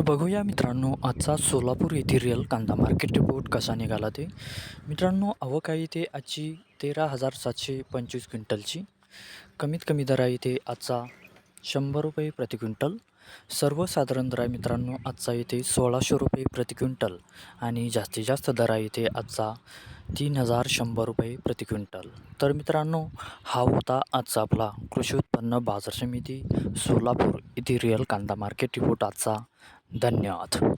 तर बघूया मित्रांनो आजचा सोलापूर येथील रिअल कांदा मार्केट रिपोर्ट कसा निघाला ते. मित्रांनो अवकाळी ते इथे आजची तेरा हजार सातशे पंचवीस क्विंटलची. कमीत कमी दर आहे इथे आजचा शंभर रुपये प्रति क्विंटल. सर्वसाधारण दर आहे मित्रांनो आजचा इथे सोळाशे रुपये प्रति क्विंटल. आणि जास्तीत जास्त दर आहे इथे आजचा तीन हजार शंभर रुपये प्रति क्विंटल. तर मित्रांनो हा होता आजचा आपला कृषी उत्पन्न बाजार समिती सोलापूर येथे रिअल कांदा मार्केट रिपोर्ट आजचा धन्यवाद.